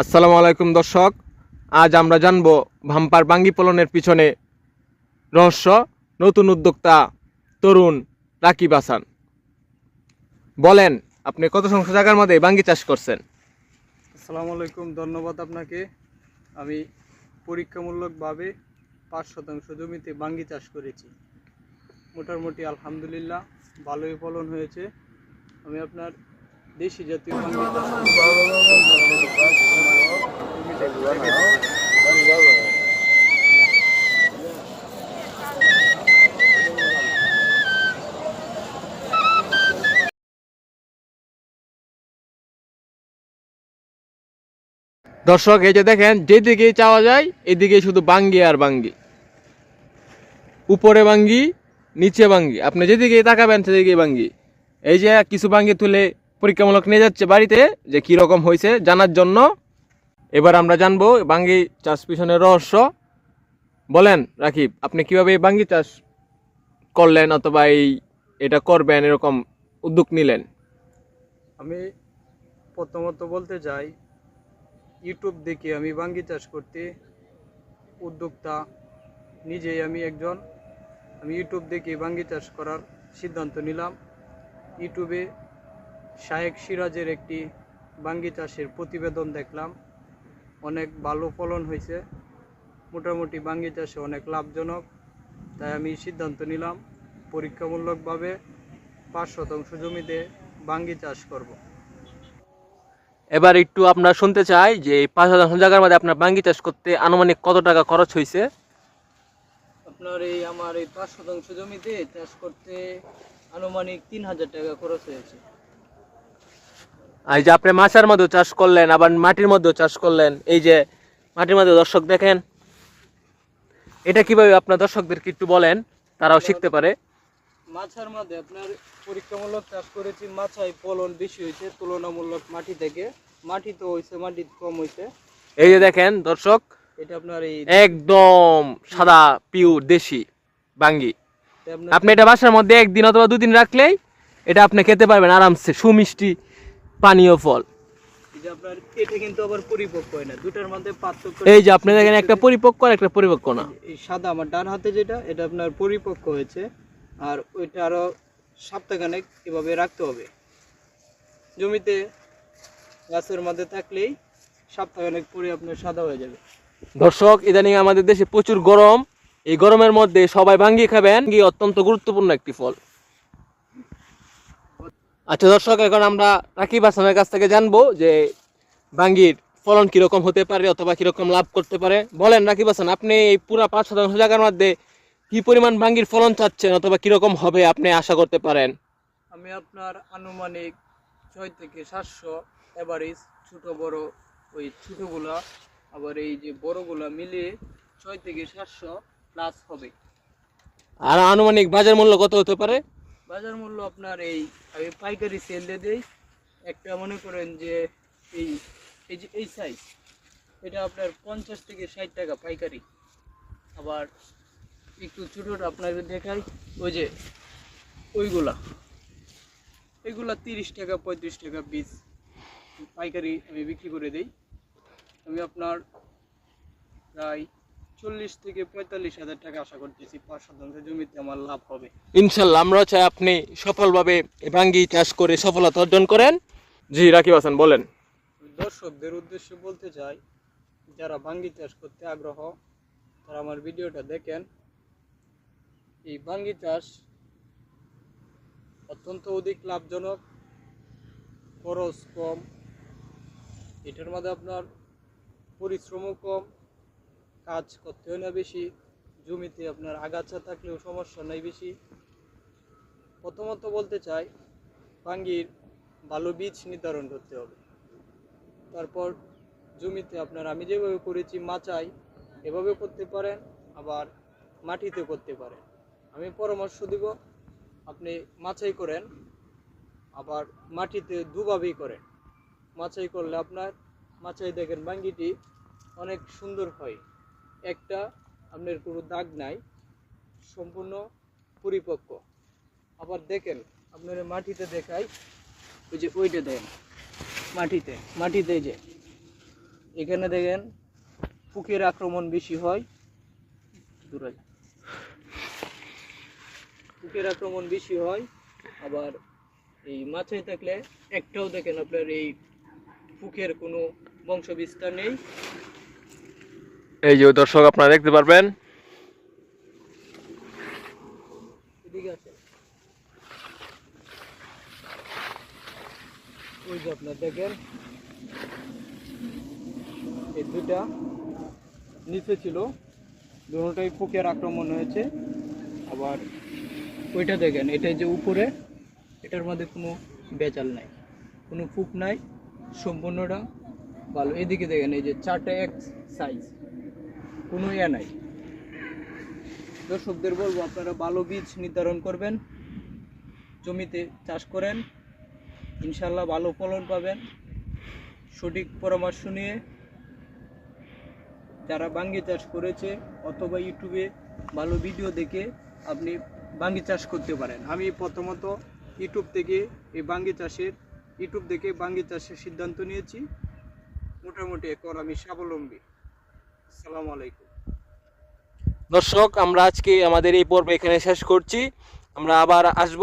আসসালামু আলাইকুম দর্শক। আজ আমরা জানব ভাম্পার বাঙ্গি পলনের পিছনে রহস্য। নতুন উদ্যোক্তা তরুণ রাকিব হাসান। বলেন, আপনি কত সংখ্যা জায়গার মধ্যে বাঙ্গি চাষ করছেন? আসসালামু আলাইকুম, ধন্যবাদ আপনাকে। আমি পরীক্ষামূলকভাবে পাঁচ শতাংশ জমিতে বাঙ্গি চাষ করেছি। মোটামুটি আলহামদুলিল্লাহ, ভালোই ফলন হয়েছে। আমি আপনার দেশি জাতীয় দর্শক, এই যে দেখেন, যেদিকে চাওয়া যায়, এদিকে শুধু বাঙ্গি আর বাঙ্গি। উপরে বাঙ্গি, নিচে বাঙ্গি। আপনি যেদিকে তাকাবেন সেদিকে বাঙ্গি। এই যে কিছু বাঙ্গি তুলে পরীক্ষামূলক নিয়ে যাচ্ছে বাড়িতে যে কি রকম হয়েছে জানার জন্য। এবার আমরা জানব বাঙ্গি চাষ পিছনের রহস্য। বলেন, রাকিব, আপনি কীভাবে এই বাঙ্গি চাষ করলেন অথবা এই এটা করবেন, এরকম উদ্যোগ নিলেন? আমি প্রথমত বলতে চাই, ইউটিউব দেখে আমি বাঙ্গি চাষ করতে উদ্যোক্তা নিজেই আমি একজন। আমি ইউটিউব দেখে বাঙ্গি চাষ করার সিদ্ধান্ত নিলাম। ইউটিউবে শায়েক সিরাজের একটি বাঙ্গি চাষের প্রতিবেদন দেখলাম। অনেক ভালো ফলন হয়েছে। মোটামুটি বাঙ্গি চাষে অনেক লাভজনক। তাই আমি সিদ্ধান্ত নিলাম পরীক্ষামূলকভাবে পাঁচ শতাংশ জমিতে বাঙ্গি চাষ করব। এবার একটু আপনার শুনতে চাই যে এই পাঁচ শতাংশ জায়গার মধ্যে আপনার বাঙ্গি চাষ করতে আনুমানিক কত টাকা খরচ হয়েছে? আপনার এই আমার এই পাঁচ শতাংশ জমিতে চাষ করতে আনুমানিক তিন হাজার টাকা খরচ হয়েছে। এই যে আপনি মাছের মধ্যে চাষ করলেন আবার মাটির মধ্যেও চাষ করলেন এই যে মাটির মধ্যে দর্শক দেখেন এটা কীভাবে আপনার দর্শকদেরকে একটু বলেন তারাও শিখতে পারে। মাছার মধ্যে আপনার পরীক্ষামূলক চাষ করেছি মাছায় ফলন বেশি হয়েছে তুলনামূলক মাটি থেকে। মাটি তো হয়েছে মাটি কম হয়েছে। এই যে দেখেন দর্শক এটা আপনার এই একদম সাদা পিওর দেশি বাঙ্গি। আপনি এটা বাসার মধ্যে একদিন অথবা দুদিন রাখলেই এটা আপনি খেতে পারবেন আরামসে সুমিষ্টি পানীয় ফল। এই যে আপনার এটা কিন্তু আবার পরিপক্ক হয় না। দুটার মধ্যে পার্থক্য এই যে আপনি দেখেন একটা পরিপক্ক আর একটা পরিপক্ক না। এই সাদা আমার ডান হাতে যেটা এটা আপনার পরিপক্ক হয়েছে। আর ওইটা আরও সপ্তাহখানেক এভাবে রাখতে হবে। জমিতে গাছের মধ্যে থাকলেই সপ্তাহখানেক পরে আপনার সাদা হয়ে যাবে। দর্শক ইদানিং আমাদের দেশে প্রচুর গরম। এই গরমের মধ্যে সবাই ভাঙ্গি খাবেন কি অত্যন্ত গুরুত্বপূর্ণ একটি ফল। আচ্ছা দর্শক এখন আমরা রাকিব হাসানের কাছ থেকে জানব যে বাঙ্গির ফলন কীরকম হতে পারে অথবা কীরকম লাভ করতে পারে। বলেন রাকিব হাসান আপনি এই পুরা পাঁচ শতাংশ জায়গার মধ্যে কি পরিমাণ বাঙ্গির ফলন চাচ্ছেন অথবা কীরকম হবে আপনি আশা করতে পারেন? আমি আপনার আনুমানিক ছয় থেকে সাতশো এভারেজ ছোট বড় ওই ছোটোগুলা আবার এই যে বড়গুলা মিলিয়ে ছয় থেকে সাতশো প্লাস হবে। আর আনুমানিক বাজার মূল্য কত হতে পারে? বাজার মূল্য আপনার এই আমি পাইকারি সেল দিয়ে দিই। একটা মনে করেন যে এই এই যে, এই সাইজ এটা আপনার পঞ্চাশ থেকে ষাট টাকা পাইকারি। আবার একটু ছোটোটা আপনাকে দেখাই, ওই যে, ওইগুলা। এগুলা তিরিশ টাকা, পঁয়ত্রিশ টাকা পিস পাইকারি আমি বিক্রি করে দিই। আমি আপনার প্রায় চল্লিশ থেকে পঁয়তাল্লিশ হাজার টাকা আশা করতেছি পাঁচ শতাংশ জমিতে আমার লাভ হবে। ইনশাল্লাহ আমরা চাই আপনি সফলভাবে বাঙ্গি চাষ করে সফলতা অর্জন করেন। জি রাকিব হাসান বলেন। দর্শকদের উদ্দেশ্যে বলতে চাই যারা বাঙ্গি চাষ করতে আগ্রহ তারা আমার ভিডিওটা দেখেন। এই বাঙ্গি চাষ অত্যন্ত অধিক লাভজনক খরচ কম এটার মধ্যে আপনার পরিশ্রমও কম কাজ করতে হয় না বেশি, জমিতে আপনার আগাছা থাকলেও সমস্যা নাই বেশি। প্রথমত বলতে চাই বাঙ্গির ভালো বীজ নির্ধারণ করতে হবে। তারপর জমিতে আপনার আমি যেভাবে করেছি মাচাই, এভাবে করতে পারেন, আবার মাটিতে করতে পারেন। আমি পরামর্শ দিব, আপনি মাচাই করেন, আবার মাটিতে দুভাবেই করেন। মাচাই করলে আপনার, মাচাই দেখেন বাঙ্গিটি অনেক সুন্দর হয়। একটা আপনার কোনো দাগ নাই, সম্পূর্ণ পরিপক্ক আবার দেখেন, আপনার মাটিতে দেখাই, ওই যে ওইটা দেন, মাটিতে মাটিতে যে, এখানে দেখেন, পোকের আক্রমণ বেশি হয়, দূরে। পোকের আক্রমণ বেশি হয়, আবার এই মাছায় থাকলে একটাও দেখেন আপনার এই পোকের কোনো বংশ বিস্তার নেই এই যে দর্শক আপনারা দেখতে পারবেন। ওই যে আপনার দেখেন, এই দুইটা নিচে ছিল। দুটোটাই আক্রমণ হয়েছে। আবার ওইটা দেখেন এটা যে উপরে, এটার মধ্যে কোনো বেচাল নাই। কোনো নাই, সম্পূর্ণটা ভালো। এদিকে দেখেন, এই যে চারটে এক সাইজ কোনো ইয়ে নাই। দর্শকদের বলব, আপনারা ভালো বীজ নির্ধারণ করবেন, জমিতে চাষ করেন ইনশাল্লাহ ভালো ফলন পাবেন। সঠিক পরামর্শ নিয়ে যারা বাঙ্গি চাষ করেছে অথবা ইউটিউবে ভালো ভিডিও দেখে আপনি বাঙ্গি চাষ করতে পারেন। আমি প্রথমত ইউটিউব থেকে এই বাঙ্গি চাষের, ইউটিউব দেখে বাঙ্গি চাষের সিদ্ধান্ত নিয়েছি। মোটামুটি এখন আমি স্বাবলম্বী। দর্শক আমরা আজকে আমাদের এই পর্ব এখানে শেষ করছি। আমরা আবার আসব।